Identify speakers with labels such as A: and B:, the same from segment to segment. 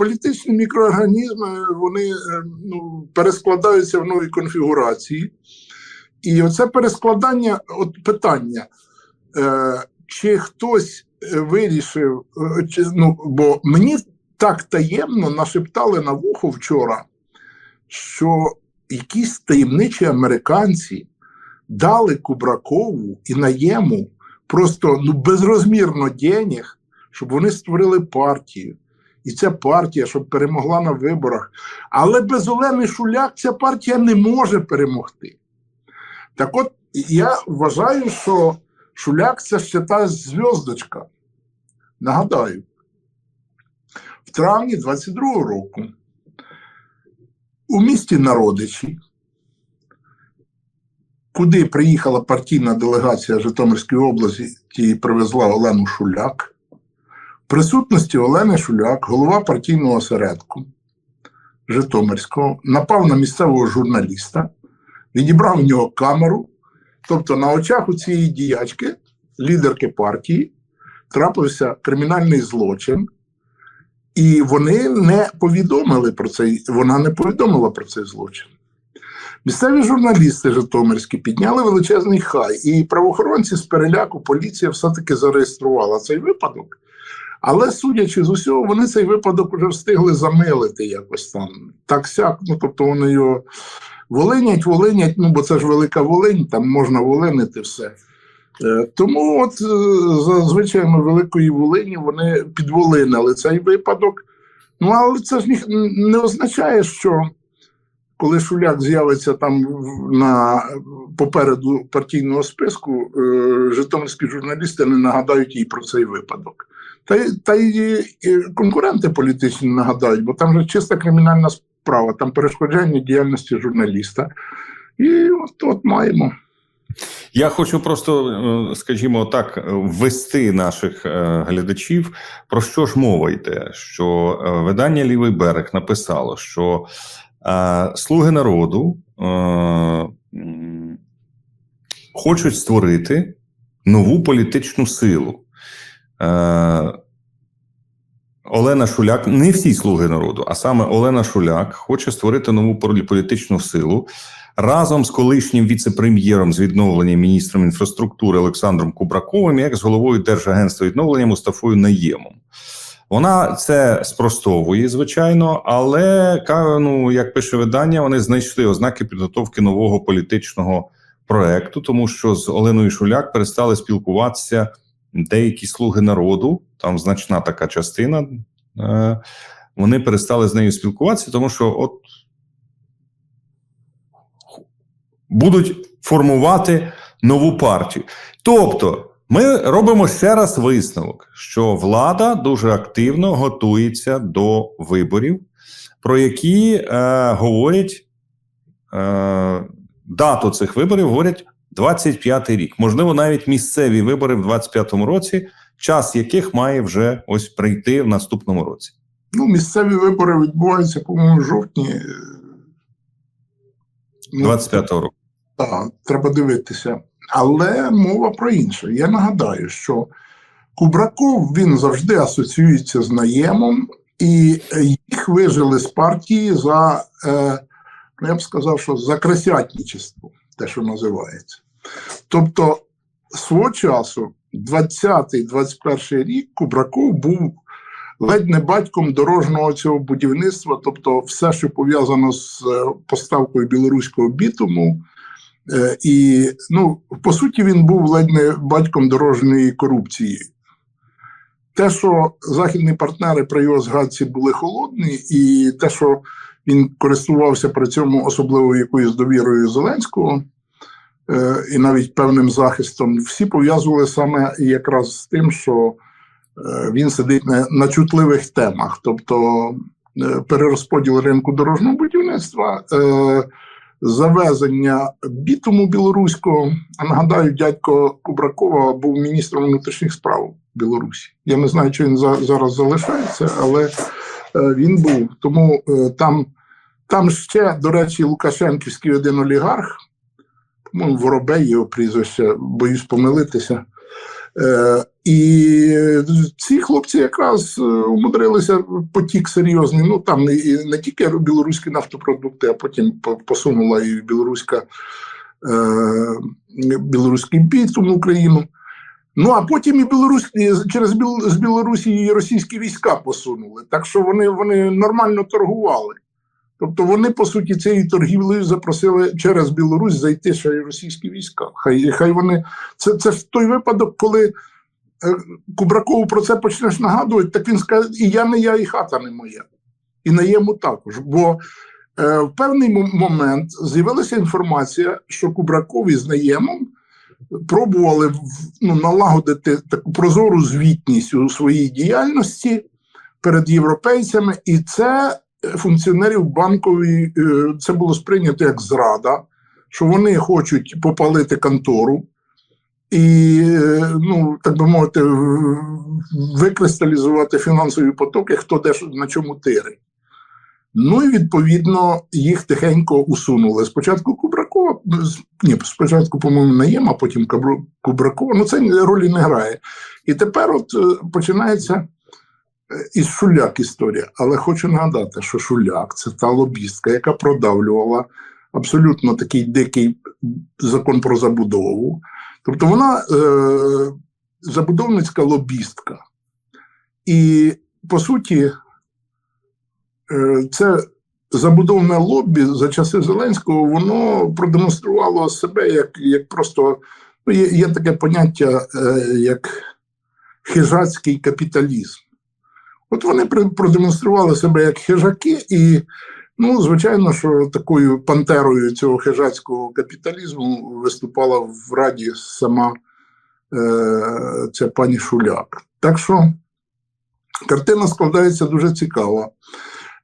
A: політичні мікроорганізми вони е, ну, перескладаються в нові конфігурації. І оце перескладання, от питання, е, чи хтось е, вирішив, е, чи, ну, бо мені так таємно нашептали на вухо вчора, що якісь таємничі американці дали Кубракову і наєму просто ну, безрозмірно денег, щоб вони створили партію. І ця партія, щоб перемогла на виборах. Але без Олени Шуляк ця партія не може перемогти. Так от я вважаю, що Шуляк це ще та зв'язочка. Нагадаю, в травні 22-го року у місті Народичі, куди приїхала партійна делегація Житомирської області і привезла Олену Шуляк, присутності Олени Шуляк, голова партійного осередку Житомирського, напав на місцевого журналіста, відібрав у нього камеру. Тобто, на очах у цієї діячки, лідерки партії, трапився кримінальний злочин, і вони не повідомили про цей, вона не повідомила про цей злочин. Місцеві журналісти Житомирські підняли величезний хай, і правоохоронці з переляку поліція все-таки зареєструвала цей випадок. Але, судячи з усього, вони цей випадок вже встигли замилити якось там. Так сяк, ну тобто вони його волинять, волинять, ну бо це ж велика волинь, там можна волинити все. Е, Тому, от е, за звичаями Великої Волині вони підволинили цей випадок. Ну, але це ж не означає, що коли Шуляк з'явиться там на попереду партійного списку, е, житомирські журналісти не нагадають їй про цей випадок. Та, й- та і конкуренти політичні нагадають, бо там же чиста кримінальна справа, там перешкоджання діяльності журналіста. І от, от маємо.
B: Я хочу просто, е, скажімо так, ввести наших е, глядачів. Про що ж мова йде? Що е, видання Лівий берег написало, що е, слуги народу е, хочуть створити нову політичну силу. Олена Шуляк, не всі слуги народу, а саме Олена Шуляк хоче створити нову полі- політичну силу разом з колишнім віце-прем'єром з відновлення міністром інфраструктури Олександром Кубраковим, як з головою Держагентства відновлення Мустафою Наємом. Вона це спростовує, звичайно, але ну, як пише видання, вони знайшли ознаки підготовки нового політичного проекту, тому що з Оленою Шуляк перестали спілкуватися деякі слуги народу, там значна така частина. Е, вони перестали з нею спілкуватися, тому що от будуть формувати нову партію. Тобто, ми робимо ще раз висновок, що влада дуже активно готується до виборів, про які е, говорять е, дату цих виборів, говорять 25-й рік. Можливо, навіть місцеві вибори в 25-му році, час яких має вже ось прийти в наступному році.
A: Ну, місцеві вибори відбуваються, по-моєму, в жовтні. е, Ну,
B: 25-го року.
A: Так, треба дивитися. Але мова про інше. Я нагадаю, що Кубраков він завжди асоціюється з наємом, і їх вижили з партії за, е, ну я б сказав, що за красятничество, те, що називається. Тобто, свого часу, 20-21 рік, Кубраков був ледь не батьком дорожнього цього будівництва, тобто все, що пов'язано з е, поставкою білоруського бітуму. Е, І ну, по суті, він був ледь не батьком дорожньої корупції. Те, що західні партнери при його згадці були холодні, і те, що він користувався при цьому особливо якоюсь довірою Зеленського, і навіть певним захистом, всі пов'язували саме якраз з тим, що е, він сидить на, на чутливих темах, тобто е, перерозподіл ринку дорожнього будівництва. Е, завезення бітуму білоруського. А нагадаю, дядько Кубракова був міністром внутрішніх справ Білорусі. Я не знаю, чи він за, зараз залишається, але е, він був. Тому е, там, там ще, до речі, Лукашенківський один олігарх, Воробей його прізвище, боюсь помилитися. Е, і ці хлопці якраз е, умудрилися потік серйозний. Ну там і не тільки білоруські нафтопродукти, а потім посунула і білоруська е, білоруський бітум в Україну. Ну а потім і білоруські через Білорусі і російські війська посунули. Так що вони, вони нормально торгували. Тобто вони, по суті, цією торгівлею запросили через Білорусь зайти ще й російські війська. Хай, хай вони. Це, це ж той випадок, коли е, Кубракову про це почнеш нагадувати, так він скаже: і я не я, і хата не моя. І наєму також. Бо е, в певний момент з'явилася інформація, що Кубраков із наємом пробували ну, налагодити таку прозору звітність у своїй діяльності перед європейцями, і це функціонерів банкової е, це було сприйнято як зрада, що вони хочуть попалити контору. І, е, ну, так би мовити, викристалізувати фінансові потоки, хто де на чому тири. Ну і відповідно їх тихенько усунули. Спочатку Кубракова, ні, спочатку, по-моєму, Наєм, а потім Кубракова. Ну, це ролі не грає. І тепер от е, починається е, із Шуляк історія. Але хочу нагадати, що Шуляк це та лобістка, яка продавлювала абсолютно такий дикий закон про забудову. Тобто вона е, забудовницька лобістка. І по суті, е, це забудовне лобі за часи Зеленського, воно продемонструвало себе як, як просто ну, є, є таке поняття, е, як хижацький капіталізм. От вони продемонстрували себе як хижаки, і, ну, звичайно, що такою пантерою цього хижацького капіталізму виступала в Раді сама е, ця пані Шуляк. Так що картина складається дуже цікаво.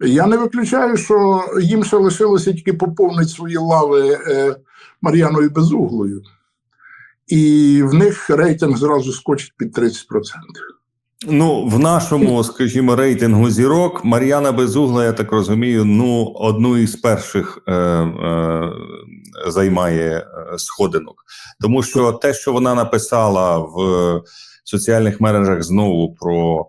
A: Я не виключаю, що їм ще лишилося тільки поповнити свої лави е, Мар'яною Безуглою, і в них рейтинг зразу скочить під 30%.
B: Ну, в нашому, скажімо, рейтингу зірок Мар'яна Безугла, я так розумію, ну одну із перших е, е, займає е, сходинок. Тому що те, що вона написала в соціальних мережах знову про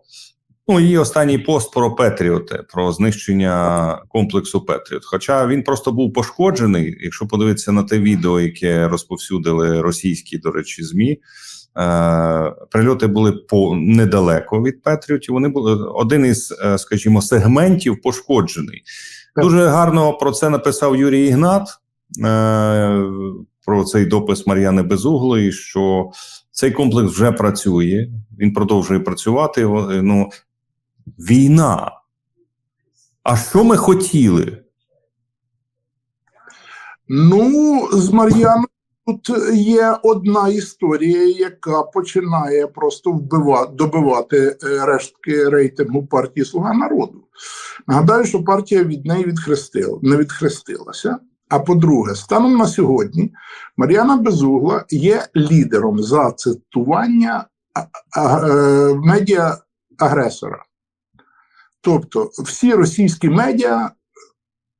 B: ну, її останній пост про Петріоти, про знищення комплексу Петріот. Хоча він просто був пошкоджений, якщо подивитися на те відео, яке розповсюдили російські, до речі, ЗМІ. Е, прильоти були по недалеко від Петріотів. Вони були один із, е, скажімо, сегментів пошкоджений. Дуже гарно про це написав Юрій Ігнат. Е, про цей допис Мар'яни Безуглої, що цей комплекс вже працює, він продовжує працювати. Ну, війна. А що ми хотіли?
A: Ну, з Мар'яною тут є одна історія, яка починає просто вбивати, добивати е, рештки рейтингу партії Слуга народу. Нагадаю, що партія від неї відхрестила, не відхрестилася. А по-друге, станом на сьогодні Мар'яна Безугла є лідером за цитування е, медіа агресора. Тобто всі російські медіа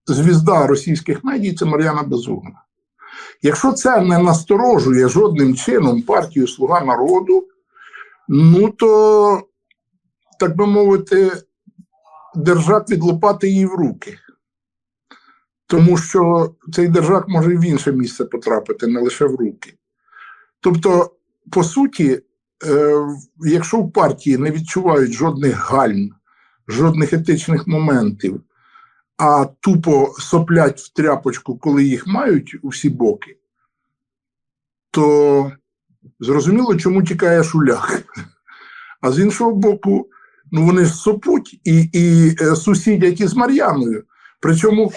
A: звізда російських медій це Мар'яна Безугла. Якщо це не насторожує жодним чином партію Слуга народу, ну то, так би мовити, держак від лопати їй в руки. Тому що цей держак може і в інше місце потрапити, не лише в руки. Тобто, по суті, е, якщо в партії не відчувають жодних гальм, жодних етичних моментів, а тупо соплять в тряпочку, коли їх мають у всі боки, то зрозуміло, чому тікає шулях. А з іншого боку, ну вони ж сопуть і, і е, сусідять із Мар'яною. Причому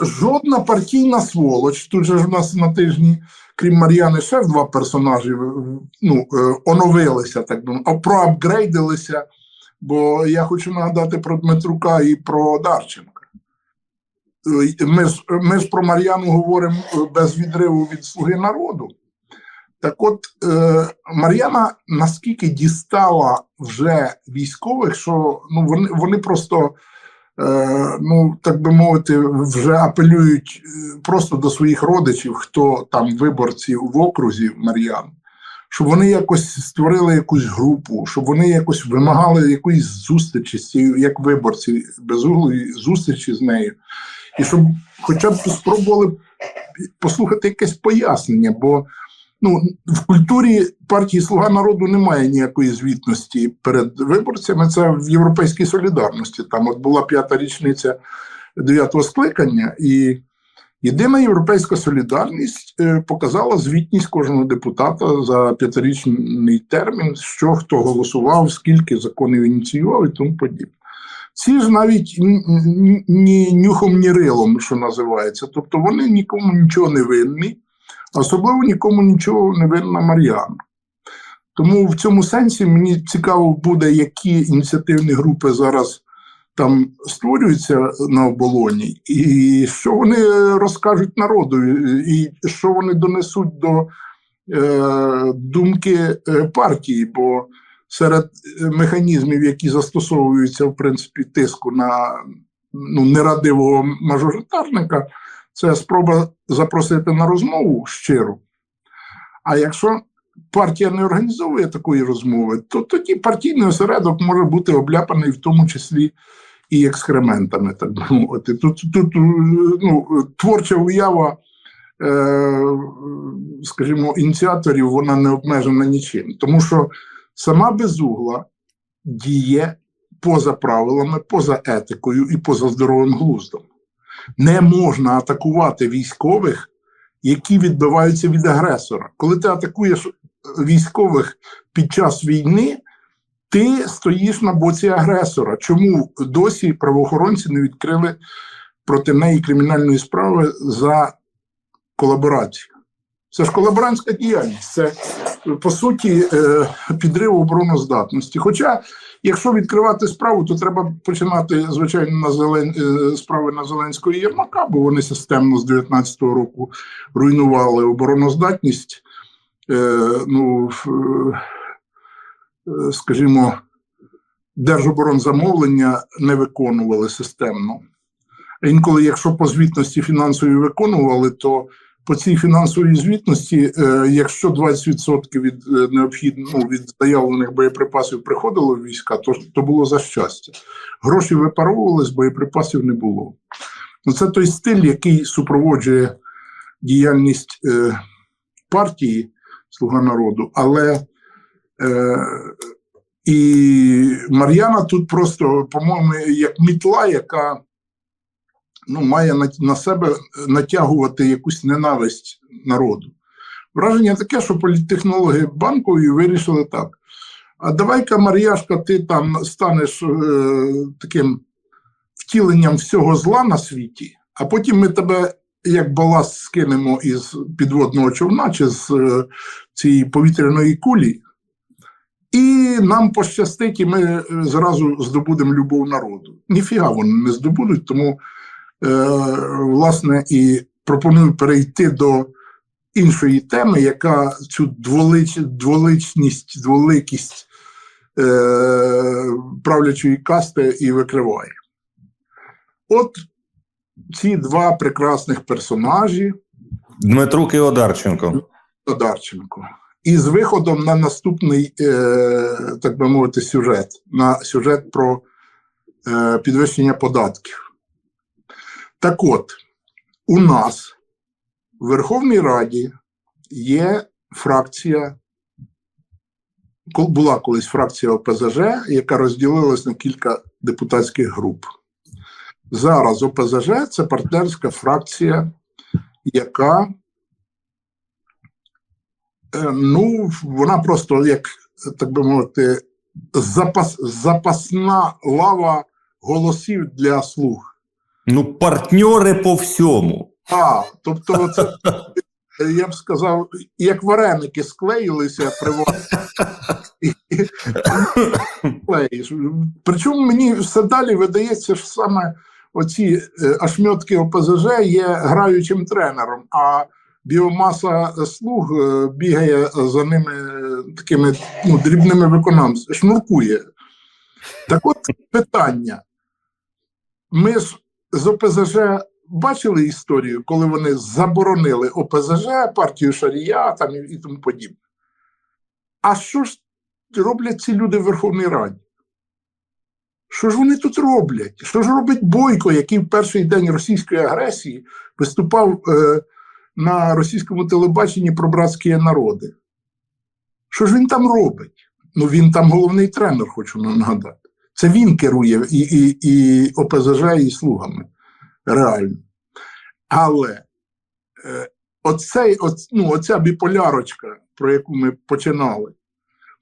A: жодна партійна сволоч, тут же ж у нас на тижні, крім Мар'яни, ще два персонажі ну, е, оновилися, так би проапгрейдилися. Бо я хочу нагадати про Дмитрука і про Дарченка. Е, Ми ж, ми ж про Мар'яну говоримо е, без відриву від слуги народу. Так от, е, Мар'яна наскільки дістала вже військових, що ну, вони, вони просто, е, ну, так би мовити, вже апелюють е, просто до своїх родичів, хто там виборці в окрузі Мар'ян, щоб вони якось створили якусь групу, щоб вони якось вимагали якоїсь зустрічі з цією, як виборці, безуглої зустрічі з нею, і щоб хоча б спробували послухати якесь пояснення, бо ну, в культурі партії Слуга народу немає ніякої звітності перед виборцями. Це в Європейській солідарності. Там от була п'ята річниця дев'ятого скликання, і єдина європейська солідарність е, показала звітність кожного депутата за п'ятирічний термін, що хто голосував, скільки законів ініціював і тому подібне. Ці ж навіть ні, нюхом, ні рилом, що називається. Тобто вони нікому нічого не винні, особливо нікому нічого не винна Мар'яна. Тому в цьому сенсі мені цікаво буде, які ініціативні групи зараз там створюються на оболоні, і що вони розкажуть народу, і що вони донесуть до е, думки е, партії. Бо серед механізмів, які застосовуються в принципі тиску на ну, нерадивого мажоритарника, це спроба запросити на розмову щиру. А якщо партія не організовує такої розмови, то тоді партійний осередок може бути обляпаний в тому числі і екскрементами, так би мовити. Тут, тут ну, творча уява, е, скажімо, ініціаторів, вона не обмежена нічим. Тому що сама безугла діє поза правилами, поза етикою і поза здоровим глуздом. Не можна атакувати військових, які відбиваються від агресора. Коли ти атакуєш військових під час війни, ти стоїш на боці агресора. Чому досі правоохоронці не відкрили проти неї кримінальної справи за колаборацію? Це ж колаборантська діяльність, це по суті е, підрив обороноздатності. Хоча, якщо відкривати справу, то треба починати, звичайно, на зелен... е, справи на Зеленського і Єрмака, бо вони системно з 19-го року руйнували обороноздатність. Е, ну, скажімо, держоборонзамовлення не виконували системно. Інколи, якщо по звітності фінансової виконували, то по цій фінансовій звітності, е, якщо 20% від е, необхідно ну, від заявлених боєприпасів приходило в війська, то, то було за щастя. Гроші випаровувались, боєприпасів не було. Ну, Це той стиль, який супроводжує діяльність е, партії Слуга народу, але е, і Мар'яна тут просто, по-моєму, як мітла, яка ну, має на, на себе натягувати якусь ненависть народу. Враження таке, що політтехнологи банкові вирішили так. А давай-ка, Мар'яшка, ти там станеш е, таким втіленням всього зла на світі, а потім ми тебе як баласт скинемо із підводного човна чи з е, цієї повітряної кулі, і нам пощастить, і ми е, зразу здобудемо любов народу. Ніфіга вони не здобудуть, тому, е, власне, і пропоную перейти до іншої теми, яка цю дволич, дволичність, дволикість е, правлячої касти і викриває. От ці два прекрасних персонажі.
B: Дмитрук і Одарченко.
A: Одарченко. І з виходом на наступний, е, так би мовити, сюжет, на сюжет про е, підвищення податків. Так от, у нас в Верховній Раді є фракція, була колись фракція ОПЗЖ, яка розділилась на кілька депутатських груп. Зараз ОПЗЖ це партнерська фракція, яка Е, Ну, вона просто, як так би мовити, запас, запасна лава голосів для слуг.
B: Ну, партньори по всьому.
A: А, тобто, це, я б сказав, як вареники склеїлися приватно. І- і. Причому мені все далі видається, що саме оці е, ошмьотки ОПЗЖ є граючим тренером, а біомаса слуг е, бігає за ними е, такими ну, дрібними виконавцями, шнуркує. Так от питання. Ми ж з ОПЗЖ бачили історію, коли вони заборонили ОПЗЖ, партію Шарія там і, тому подібне. а що ж роблять ці люди в Верховній Раді? Що ж вони тут роблять? Що ж робить Бойко, який в перший день російської агресії виступав е, на російському телебаченні про братські народи? Що ж він там робить? Ну він там головний тренер, хочу нагадати. Це він керує і, і, і ОПЗЖ, і слугами. Реально. Але е, оцей, оц, ну, оця біполярочка, про яку ми починали,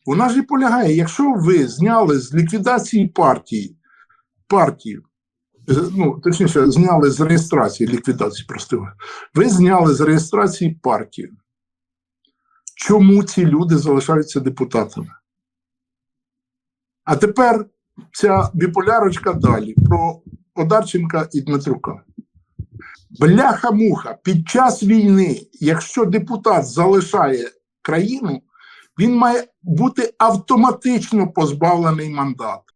A: вона ж і полягає, якщо ви зняли з ліквідації партії партію, ну, точніше, зняли з реєстрації ліквідації, просто ви зняли з реєстрації партію. Чому ці люди залишаються депутатами? А тепер ця біполярочка далі про Одарченка і Дмитрука. Бляха-муха, під час війни, якщо депутат залишає країну, він має бути автоматично позбавлений мандату.